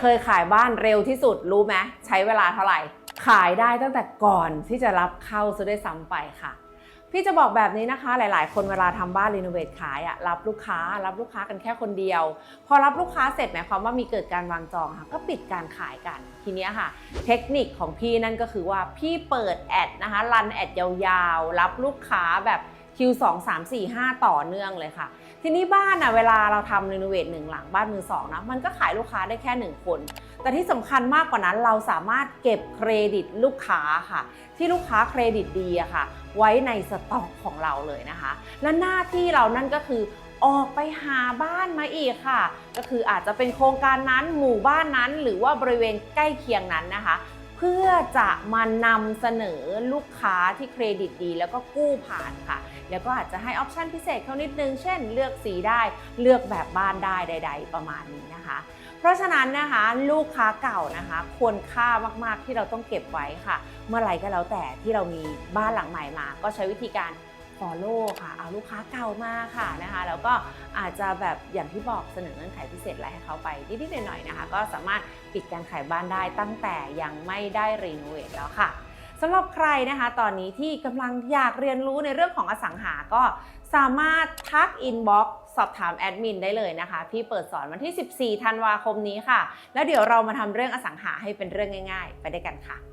เคยขายบ้านเร็วที่สุดรู้ไหมใช้เวลาเท่าไหร่ ขายได้ตั้งแต่ก่อนที่จะรับเข้าซะด้วยซ้ำไปค่ะ พี่จะบอกแบบนี้นะคะ หลาย ๆ คนเวลาทำบ้านรีโนเวทขายอะรับลูกค้า รับลูกค้ากันแค่คนเดียว พอรับลูกค้าเสร็จหมายความว่ามีเกิดการวางจองค่ะ ก็ปิดการขายกันทีนี้ค่ะ เทคนิคของพี่นั่นก็คือว่าพี่เปิดแอดนะคะรันแอดยาวๆ รับลูกค้าแบบ Q2 3 4 5ต่อเนื่องเลยค่ะ ทีนี้บ้านอะเวลาเราทำรีโนเวทหนึ่งหลังบ้านมือสองนะมันก็ขายลูกค้าได้แค่หนึ่งคน แต่ที่สำคัญมากกว่านั้นเราสามารถเก็บเครดิตลูกค้าค่ะ ที่ลูกค้าเครดิตดีอะค่ะ ไว้ในสต็อกของเราเลยนะคะ และหน้าที่เรานั่นก็คือออกไปหาบ้านมาอีกค่ะ ก็คืออาจจะเป็นโครงการนั้นหมู่บ้านนั้น หรือว่าบริเวณใกล้เคียงนั้นนะคะ เพื่อจะมานำเสนอลูกค้าที่เครดิตดี แล้วก็กู้ผ่านค่ะ แล้วก็อาจจะให้ออปชันพิเศษเขานิดนึง เช่น เลือกสีได้เลือกแบบบ้านได้ใด ๆ ประมาณนี้นะคะ เพราะฉะนั้นนะคะลูกค้าเก่านะคะควรค่ามากๆที่เราต้องเก็บไว้ค่ะ เมื่อไหรก็แล้วแต่ที่เรามีบ้านหลังใหม่มา ก็ใช้วิธีการ follow ค่ะ เอาลูกค้าเก่ามาค่ะนะคะแล้วก็อาจจะแบบอย่างที่บอกเสนอเงื่อนไขพิเศษอะไรให้เขาไปนิดๆหน่อยๆนะคะ ก็สามารถปิดการขายบ้านได้ตั้งแต่ยังไม่ได้รีโนเวทแล้วค่ะสำหรับใครนะคะตอนนี้ที่กำลังอยากเรียนรู้ในเรื่องของอสังหาก็สามารถทักอินบ็อกซ์สอบถามแอดมินได้เลยนะคะ พี่เปิดสอนวันที่ 14 ธันวาคมนี้ค่ะ แล้วเดี๋ยวเรามาทำเรื่องอสังหาให้เป็นเรื่องง่าย ๆ ไปด้วยกันค่ะ